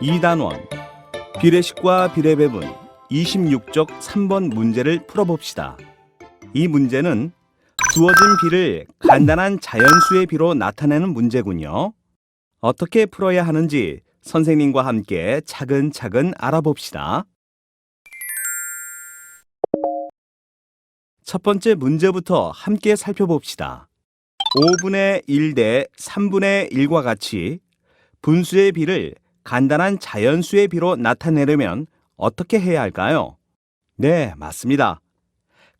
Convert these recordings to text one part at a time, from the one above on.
2단원 비례식과 비례배분 26쪽 3번 문제를 풀어봅시다. 이 문제는 주어진 비를 간단한 자연수의 비로 나타내는 문제군요. 어떻게 풀어야 하는지 선생님과 함께 차근차근 알아봅시다. 첫 번째 문제부터 함께 살펴봅시다. 5분의 1 대 3분의 1과 같이 분수의 비를 간단한 자연수의 비로 나타내려면 어떻게 해야 할까요? 네, 맞습니다.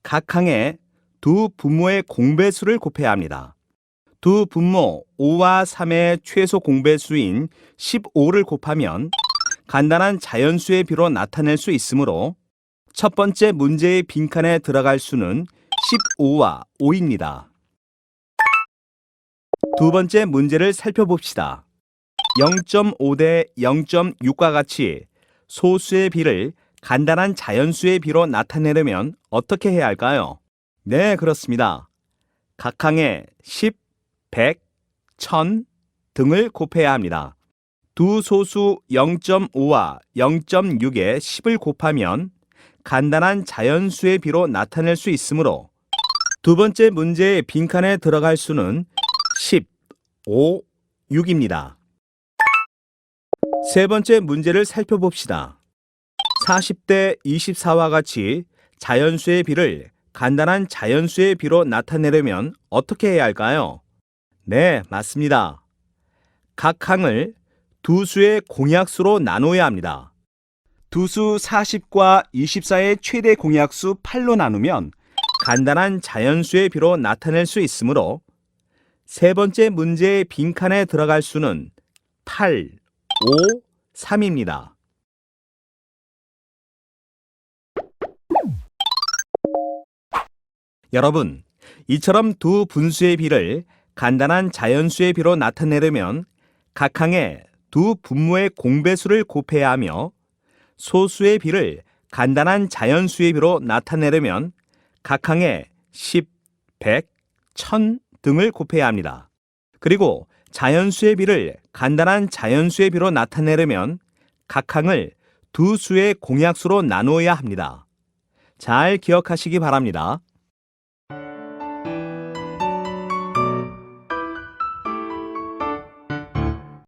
각 항에 두 분모의 공배수를 곱해야 합니다. 두 분모 5와 3의 최소 공배수인 15를 곱하면 간단한 자연수의 비로 나타낼 수 있으므로 첫 번째 문제의 빈칸에 들어갈 수는 15와 5입니다. 두 번째 문제를 살펴봅시다. 0.5대 0.6과 같이 소수의 비를 간단한 자연수의 비로 나타내려면 어떻게 해야 할까요? 네, 그렇습니다. 각 항에 10, 100, 1000 등을 곱해야 합니다. 두 소수 0.5와 0.6에 10을 곱하면 간단한 자연수의 비로 나타낼 수 있으므로 두 번째 문제의 빈칸에 들어갈 수는 10, 5, 6입니다. 세 번째 문제를 살펴봅시다. 40대 24와 같이 자연수의 비를 간단한 자연수의 비로 나타내려면 어떻게 해야 할까요? 네, 맞습니다. 각 항을 두 수의 공약수로 나눠야 합니다. 두 수 40과 24의 최대 공약수 8로 나누면 간단한 자연수의 비로 나타낼 수 있으므로 세 번째 문제의 빈칸에 들어갈 수는 8, 5, 3입니다. 여러분, 이처럼 두 분수의 비를 간단한 자연수의 비로 나타내려면 각 항에 두 분모의 공배수를 곱해야 하며 소수의 비를 간단한 자연수의 비로 나타내려면 각 항에 10, 100, 1000 등을 곱해야 합니다. 그리고 자연수의 비를 간단한 자연수의 비로 나타내려면 각 항을 두 수의 공약수로 나누어야 합니다. 잘 기억하시기 바랍니다.